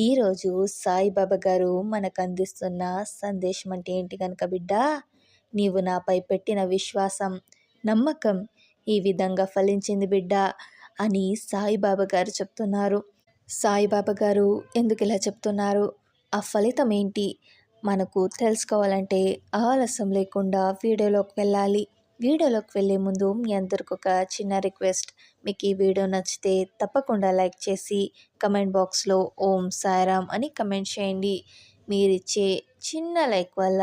ఈరోజు సాయిబాబా గారు మనకు అందిస్తున్న సందేశం అంటే ఏంటి కనుక బిడ్డ? నీవు నాపై పెట్టిన విశ్వాసం నమ్మకం ఈ విధంగా ఫలించింది బిడ్డ అని సాయిబాబా గారు చెప్తున్నారు. సాయిబాబా గారు ఎందుకు ఇలా చెప్తున్నారు? ఆ ఫలితం ఏంటి? మనకు తెలుసుకోవాలంటే ఆలస్యం లేకుండా వీడియోలోకి వెళ్ళాలి. వీడియోలోకి వెళ్ళే ముందు మీ అందరికి ఒక చిన్న రిక్వెస్ట్. మీకు ఈ వీడియో నచ్చితే తప్పకుండా లైక్ చేసి కమెంట్ బాక్స్లో ఓం సాయిరామ్ అని కమెంట్ చేయండి. మీరిచ్చే చిన్న లైక్ వల్ల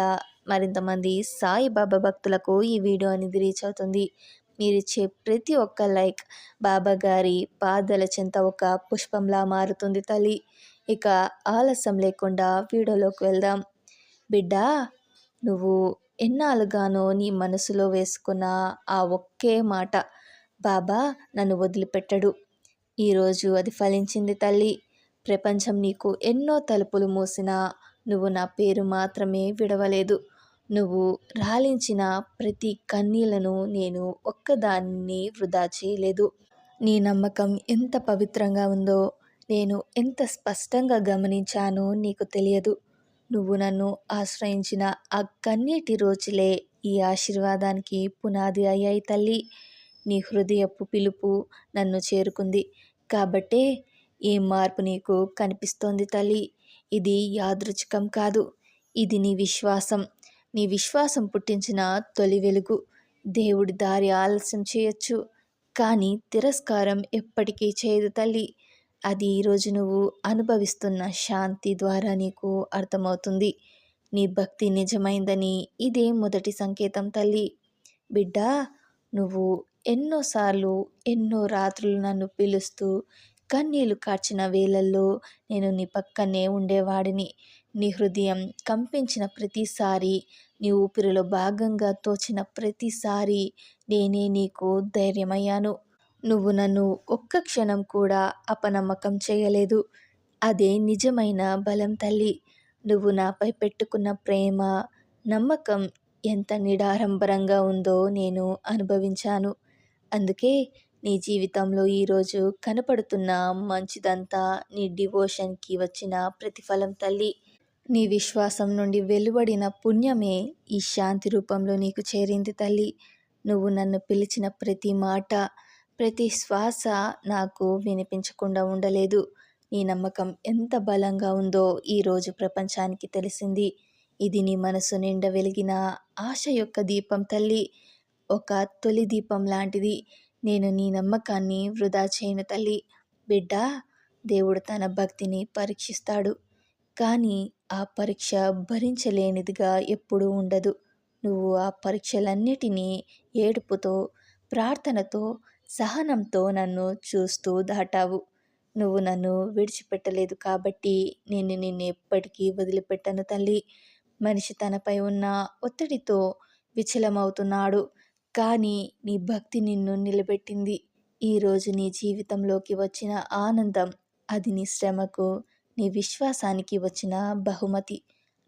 మరింతమంది సాయిబాబా భక్తులకు ఈ వీడియో అనేది రీచ్ అవుతుంది. మీరిచ్చే ప్రతి ఒక్క లైక్ బాబా గారి పాదల చెంత ఒక పుష్పంలా మారుతుంది తల్లి. ఇక ఆలస్యం లేకుండా వీడియోలోకి వెళ్దాం. బిడ్డా నువ్వు ఎన్నాళ్ళుగానో నీ మనసులో వేసుకున్న ఆ ఒకే మాట బాబా నన్ను వదిలిపెట్టడు. ఈరోజు అది ఫలించింది తల్లి. ప్రపంచం నీకు ఎన్నో తలుపులు మూసినా నువ్వు నా పేరు మాత్రమే విడవలేదు. నువ్వు రాలించిన ప్రతి కన్నీళ్ళను నేను ఒక్కదాన్ని వృధా చేయలేదు. నీ నమ్మకం ఎంత పవిత్రంగా ఉందో నేను ఎంత స్పష్టంగా గమనించానో నీకు తెలియదు. నువ్వు నన్ను ఆశ్రయించిన ఆ కన్నీటి రోజులే ఈ ఆశీర్వాదానికి పునాది అయ్యాయి తల్లి. నీ హృదయపు పిలుపు నన్ను చేరుకుంది. కాబట్టే ఈ మార్పు నీకు కనిపిస్తోంది తల్లి. ఇది యాదృచ్ఛికం కాదు. ఇది నీ విశ్వాసం. నీ విశ్వాసం పుట్టించిన తొలి వెలుగు. దేవుడి దారి ఆలస్యం చేయొచ్చు. కానీ తిరస్కారం ఎప్పటికీ చేయదు తల్లి. అది ఈరోజు నువ్వు అనుభవిస్తున్న శాంతి ద్వారా నీకు అర్థమవుతుంది. నీ భక్తి నిజమైందని ఇదే మొదటి సంకేతం తల్లి. బిడ్డ నువ్వు ఎన్నోసార్లు ఎన్నో రాత్రులు నన్ను పిలుస్తూ కన్నీళ్ళు కార్చిన వేళల్లో నేను నీ పక్కనే ఉండేవాడిని. నీ హృదయం కంపించిన ప్రతిసారి నీ ఊపిరిలో భాగంగా తోచిన ప్రతిసారి నేనే నీకు ధైర్యమయ్యాను. నువ్వు నన్ను ఒక్క క్షణం కూడా అపనమ్మకం చేయలేదు. అదే నిజమైన బలం తల్లి. నువ్వు నాపై పెట్టుకున్న ప్రేమ నమ్మకం ఎంత నిడారంభరంగా ఉందో నేను అనుభవించాను. అందుకే నీ జీవితంలో ఈరోజు కనపడుతున్న మంచిదంతా నీ డివోషన్కి వచ్చిన ప్రతిఫలం తల్లి. నీ విశ్వాసం నుండి వెలువడిన పుణ్యమే ఈ శాంతి రూపంలో నీకు చేరింది తల్లి. నువ్వు నన్ను పిలిచిన ప్రతి మాట ప్రతి శ్వాస నాకు వినిపించకుండా ఉండలేదు. నీ నమ్మకం ఎంత బలంగా ఉందో ఈరోజు ప్రపంచానికి తెలిసింది. ఇది నీ మనసు నిండా వెలిగిన ఆశ యొక్క దీపం తల్లి. ఒక తొలి దీపం లాంటిది. నేను నీ నమ్మకాన్ని వృధా చేయను తల్లి. బిడ్డ దేవుడు తన భక్తిని పరీక్షిస్తాడు. కానీ ఆ పరీక్ష భరించలేనిదిగా ఎప్పుడూ ఉండదు. నువ్వు ఆ పరీక్షలన్నిటినీ ఏడుపుతో ప్రార్థనతో సహనంతో నన్ను చూస్తూ దాటావు. నువ్వు నన్ను విడిచిపెట్టలేదు కాబట్టి నేను నిన్ను ఎప్పటికీ వదిలిపెట్టను తల్లి. మనిషి తనపై ఉన్న ఒత్తిడితో విచలమవుతున్నాడు. కానీ నీ భక్తి నిన్ను నిలబెట్టింది. ఈరోజు నీ జీవితంలోకి వచ్చిన ఆనందం అది నీ శ్రమకు నీ విశ్వాసానికి వచ్చిన బహుమతి.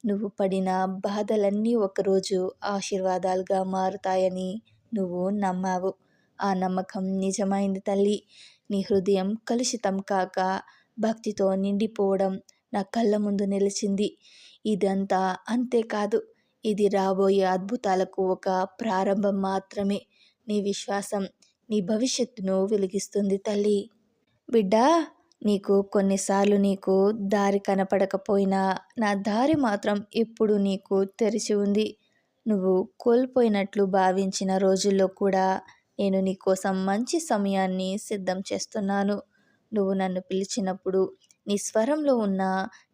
నువ్వు పడిన బాధలన్నీ ఒకరోజు ఆశీర్వాదాలుగా మారుతాయని నువ్వు నమ్మావు. ఆ నమ్మకం నిజమైంది తల్లి. నీ హృదయం కలుషితం కాక భక్తితో నిండిపోవడం నా కళ్ళ ముందు నిలిచింది. ఇదంతా అంతేకాదు ఇది రాబోయే అద్భుతాలకు ఒక ప్రారంభం మాత్రమే. నీ విశ్వాసం నీ భవిష్యత్తును వెలిగిస్తుంది తల్లి. బిడ్డ నీకు కొన్నిసార్లు నీకు దారి కనపడకపోయినా నా దారి మాత్రం ఎప్పుడు నీకు తెరిచి ఉంది. నువ్వు కోల్పోయినట్లు భావించిన రోజుల్లో కూడా నేను నీకోసం మంచి సమయాన్ని సిద్ధం చేస్తున్నాను. నువ్వు నన్ను పిలిచినప్పుడు నీ స్వరంలో ఉన్న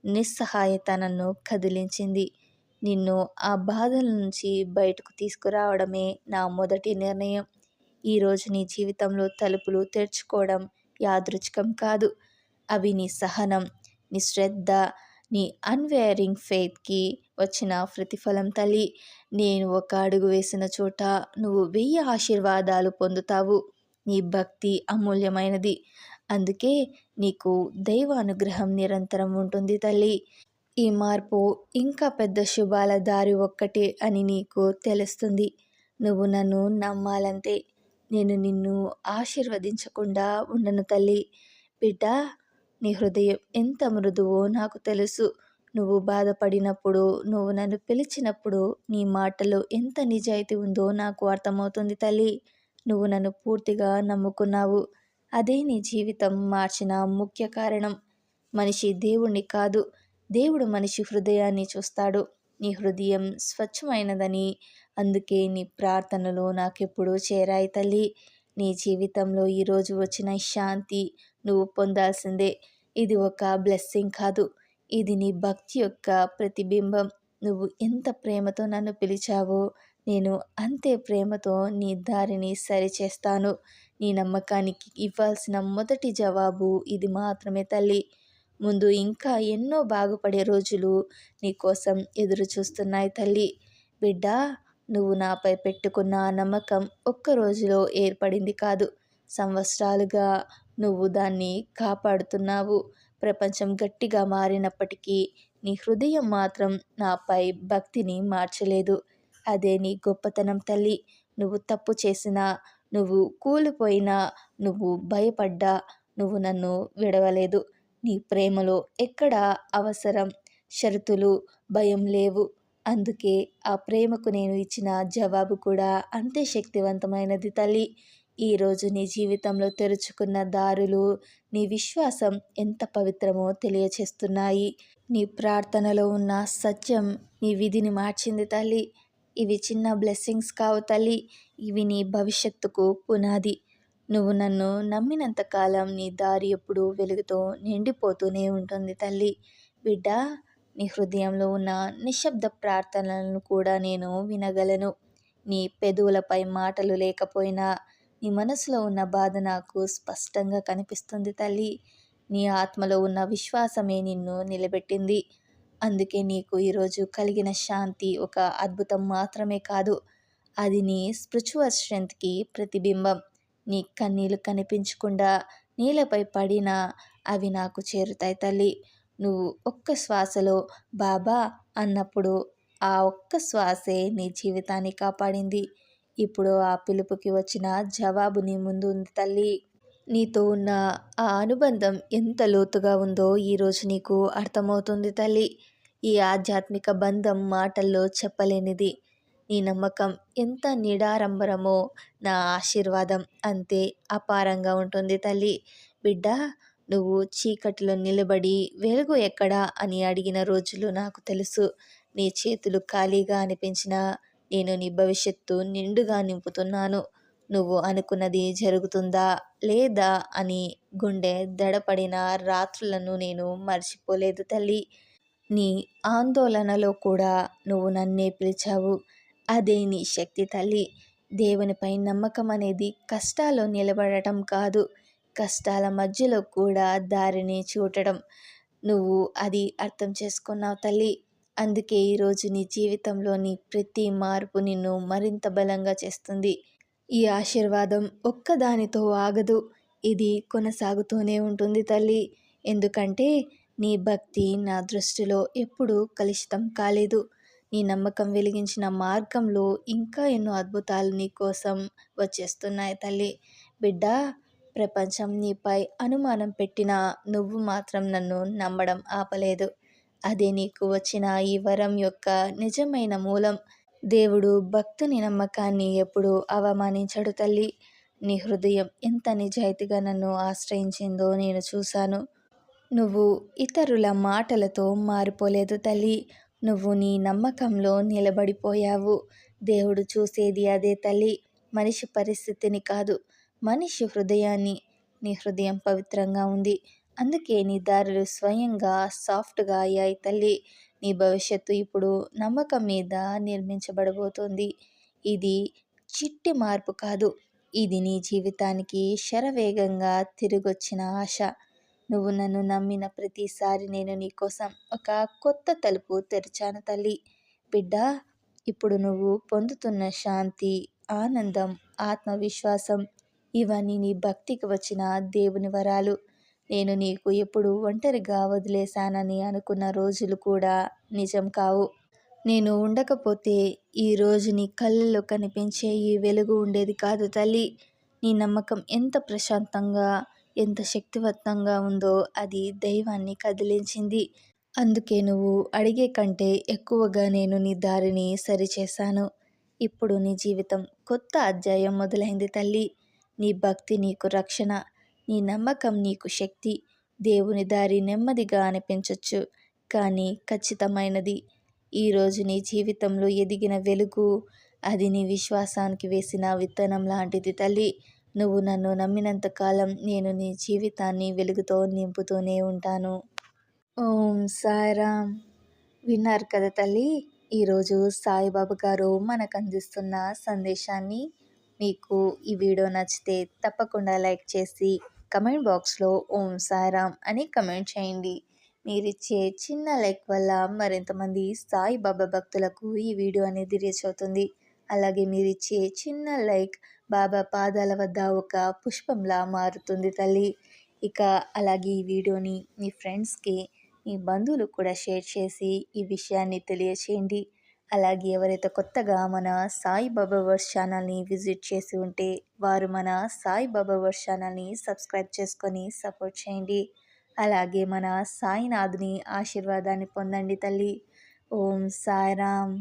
నిస్సహాయత నన్ను కదిలించింది. నిన్ను ఆ బాధల నుంచి బయటకు తీసుకురావడమే నా మొదటి నిర్ణయం. ఈరోజు నీ జీవితంలో తలుపులు తెరుచుకోవడం యాదృచ్ఛికం కాదు. అవి నీ సహనం నీ శ్రద్ధ నీ అన్వేరింగ్ ఫెయిత్కి వచ్చిన ప్రతిఫలం తల్లి. నేను ఒక అడుగు వేసిన చోట నువ్వు వెయ్యి ఆశీర్వాదాలు పొందుతావు. నీ భక్తి అమూల్యమైనది. అందుకే నీకు దైవ అనుగ్రహం నిరంతరం ఉంటుంది తల్లి. ఈ మార్పు ఇంకా పెద్ద శుభాల దారి ఒక్కటే అని నీకు తెలుస్తుంది. నువ్వు నన్ను నమ్మాలంతే నేను నిన్ను ఆశీర్వదించకుండా ఉండను తల్లి. బిడ్డ నీ హృదయం ఎంత మృదువో నాకు తెలుసు. నువ్వు బాధపడినప్పుడు నువ్వు నన్ను పిలిచినప్పుడు నీ మాటలో ఎంత నిజాయితీ ఉందో నాకు అర్థమవుతుంది తల్లి. నువ్వు నన్ను పూర్తిగా నమ్ముకున్నావు. అదే నీ జీవితం మార్చిన ముఖ్య కారణం. మనిషి దేవుణ్ణి కాదు. దేవుడు మనిషి హృదయాన్ని చూస్తాడు. నీ హృదయం స్వచ్ఛమైనదని అందుకే నీ ప్రార్థనలు నాకెప్పుడూ చేరాయి తల్లి. నీ జీవితంలో ఈరోజు వచ్చిన శాంతి నువ్వు పొందాల్సిందే. ఇది ఒక బ్లెస్సింగ్ కాదు. ఇది నీ భక్తి యొక్క ప్రతిబింబం. నువ్వు ఎంత ప్రేమతో నన్ను పిలిచావో నేను అంతే ప్రేమతో నీ దారిని సరిచేస్తాను. నీ నమ్మకానికి ఇవ్వాల్సిన మొదటి జవాబు ఇది మాత్రమే తల్లి. ముందు ఇంకా ఎన్నో బాగుపడే రోజులు నీకోసం ఎదురు చూస్తున్నాయి తల్లి. బిడ్డా నువ్వు నాపై పెట్టుకున్న నమ్మకం ఒక్క రోజులో ఏర్పడింది కాదు. సంవత్సరాలుగా నువ్వు దాన్ని కాపాడుతున్నావు. ప్రపంచం గట్టిగా మారినప్పటికీ నీ హృదయం మాత్రం నాపై భక్తిని మార్చలేదు. అదే నీ గొప్పతనం తల్లి. నువ్వు తప్పు చేసినా నువ్వు కూలిపోయినా నువ్వు భయపడ్డా నువ్వు నన్ను విడవలేదు. నీ ప్రేమలో ఎక్కడా అవసరం. షరతులు భయం లేవు. అందుకే ఆ ప్రేమకు నేను ఇచ్చిన జవాబు కూడా అంతే శక్తివంతమైనది తల్లి. ఈరోజు నీ జీవితంలో తెరుచుకున్న దారులు నీ విశ్వాసం ఎంత పవిత్రమో తెలియచేస్తున్నాయి. నీ ప్రార్థనలో ఉన్న సత్యం నీ విధిని మార్చింది తల్లి. ఇవి చిన్న బ్లెస్సింగ్స్ కావు తల్లి. ఇవి నీ భవిష్యత్తుకు పునాది. నువ్వు నన్ను నమ్మినంత కాలం నీ దారి ఎప్పుడు వెలుగుతో నిండిపోతూనే ఉంటుంది తల్లి. బిడ్డ నీ హృదయంలో ఉన్న నిశ్శబ్ద ప్రార్థనలను కూడా నేను వినగలను. నీ పెదవులపై మాటలు లేకపోయినా నీ మనసులో ఉన్న బాధ నాకు స్పష్టంగా కనిపిస్తుంది తల్లి. నీ ఆత్మలో ఉన్న విశ్వాసమే నిన్ను నిలబెట్టింది. అందుకే నీకు ఈరోజు కలిగిన శాంతి ఒక అద్భుతం మాత్రమే కాదు. అది నీ స్పిరిచువల్ స్ట్రెంత్కి ప్రతిబింబం. నీ కన్నీళ్ళు కనిపించకుండా నీళ్ళపై పడినా అవి నాకు చేరుతాయి తల్లి. నువ్వు ఒక్క శ్వాసలో బాబా అన్నప్పుడు ఆ ఒక్క శ్వాసే నీ జీవితాన్ని కాపాడింది. ఇప్పుడు ఆ పిలుపుకి వచ్చిన జవాబు నీ ముందు ఉంది తల్లి. నీతో ఉన్న ఆ అనుబంధం ఎంత లోతుగా ఉందో ఈరోజు నీకు అర్థమవుతుంది తల్లి. ఈ ఆధ్యాత్మిక బంధం మాటల్లో చెప్పలేనిది. నీ నమ్మకం ఎంత నిడారంభరమో నా ఆశీర్వాదం అంతే అపారంగా ఉంటుంది తల్లి. బిడ్డ నువ్వు చీకటిలో నిలబడి వెలుగు ఎక్కడా అని అడిగిన రోజులు నాకు తెలుసు. నీ చేతులు ఖాళీగా అనిపించినా నేను నీ భవిష్యత్తు నిండుగా నింపుతున్నాను. నువ్వు అనుకున్నది జరుగుతుందా లేదా అని గుండె దడపడిన రాత్రులను నేను మర్చిపోలేదు తల్లి. నీ ఆందోళనలో కూడా నువ్వు నన్నే పిలిచావు. అదే నీ శక్తి తల్లి. దేవునిపై నమ్మకం అనేది కష్టాల్లో నిలబడటం కాదు. కష్టాల మధ్యలో కూడా దారిని చూడటం. నువ్వు అది అర్థం చేసుకున్నావు తల్లి. అందుకే ఈరోజు నీ జీవితంలోని ప్రతి మార్పు నిన్ను మరింత బలంగా చేస్తుంది. ఈ ఆశీర్వాదం ఒక్కదానితో ఆగదు. ఇది కొనసాగుతూనే ఉంటుంది తల్లి. ఎందుకంటే నీ భక్తి నా దృష్టిలో ఎప్పుడూ కలుషితం కాలేదు. నీ నమ్మకం వెలిగించిన మార్గంలో ఇంకా ఎన్నో అద్భుతాలు నీ కోసం వచ్చేస్తున్నాయి తల్లి. బిడ్డ ప్రపంచం నీపై అనుమానం పెట్టినా నువ్వు మాత్రం నన్ను నమ్మడం ఆపలేదు. అదే నీకు వచ్చిన ఈ వరం యొక్క నిజమైన మూలం. దేవుడు భక్తుని నమ్మకాన్ని ఎప్పుడు అవమానించడు తల్లి. నీ హృదయం ఎంత నిజాయితీగా నన్ను ఆశ్రయించిందో నేను చూశాను. నువ్వు ఇతరుల మాటలతో మారిపోలేదు తల్లి. నువ్వు నీ నమ్మకంలో నిలబడిపోయావు. దేవుడు చూసేది అదే తల్లి. మనిషి పరిస్థితిని కాదు. మనిషి హృదయాన్ని నీ హృదయం పవిత్రంగా ఉంది. అందుకే నీ దారులు స్వయంగా సాఫ్ట్గా అయ్యాయి తల్లి. నీ భవిష్యత్తు ఇప్పుడు నమ్మకం మీద నిర్మించబడబోతోంది. ఇది చిట్టి మార్పు కాదు. ఇది నీ జీవితానికి శరవేగంగా తిరిగొచ్చిన ఆశ. నువ్వు నన్ను నమ్మిన ప్రతిసారి నేను నీకోసం ఒక కొత్త తలుపు తెరిచాను తల్లి. బిడ్డ ఇప్పుడు నువ్వు పొందుతున్న శాంతి ఆనందం ఆత్మవిశ్వాసం ఇవన్నీ నీ భక్తికి వచ్చిన దేవుని వరాలు. నేను నీకు ఎప్పుడు ఒంటరిగా వదిలేశానని అనుకున్న రోజులు కూడా నిజం కావు. నేను ఉండకపోతే ఈరోజు నీ కళ్ళల్లో కనిపించే ఈ వెలుగు ఉండేది కాదు తల్లి. నీ నమ్మకం ఎంత ప్రశాంతంగా ఎంత శక్తివంతంగా ఉందో అది దైవాన్ని కదిలించింది. అందుకే నువ్వు అడిగే కంటే ఎక్కువగా నేను నీ దారిని సరిచేశాను. ఇప్పుడు నీ జీవితం కొత్త అధ్యాయం మొదలైంది తల్లి. నీ భక్తి నీకు రక్షణ నీ నమ్మకం నీకు శక్తి. దేవుని దారి నెమ్మదిగా అనిపించవచ్చు కానీ ఖచ్చితమైనది. ఈరోజు నీ జీవితంలో ఎదిగిన వెలుగు అది నీ విశ్వాసానికి వేసిన విత్తనం లాంటిది తల్లి. నువ్వు నన్ను నమ్మినంత కాలం నేను నీ జీవితాన్ని వెలుగుతో నింపుతూనే ఉంటాను. ఓం సాయిరామ్. విన్నారు కదా తల్లి? ఈరోజు సాయిబాబు గారు మనకు అందిస్తున్న సందేశాన్ని మీకు ఈ వీడియో నచ్చితే తప్పకుండా లైక్ చేసి కమెంట్ బాక్స్లో ఓం సాయిరామ్ అని కమెంట్ చేయండి. మీరిచ్చే చిన్న లైక్ వల్ల మరింతమంది సాయిబాబా భక్తులకు ఈ వీడియో అనేది రీచ్ అవుతుంది. అలాగే మీరు ఇచ్చే చిన్న లైక్ బాబా పాదాల వద్ద ఒక పుష్పంలా మారుతుంది తల్లి. ఇక అలాగే ఈ వీడియోని మీ ఫ్రెండ్స్కి మీ బంధువులు కూడా షేర్ చేసి ఈ విషయాన్ని తెలియచేయండి. అలాగే ఎవరైతే కొత్తగా మన సాయి బాబా వర్స్ ఛానల్ని విజిట్ చేసి ఉంటే వారు మన సాయి బాబా వర్స్ ఛానల్ని సబ్స్క్రైబ్ చేసుకొని సపోర్ట్ చేయండి. అలాగే మన సాయినాథుని ఆశీర్వాదాన్ని పొందండి తల్లి. ఓం సాయిరామ్.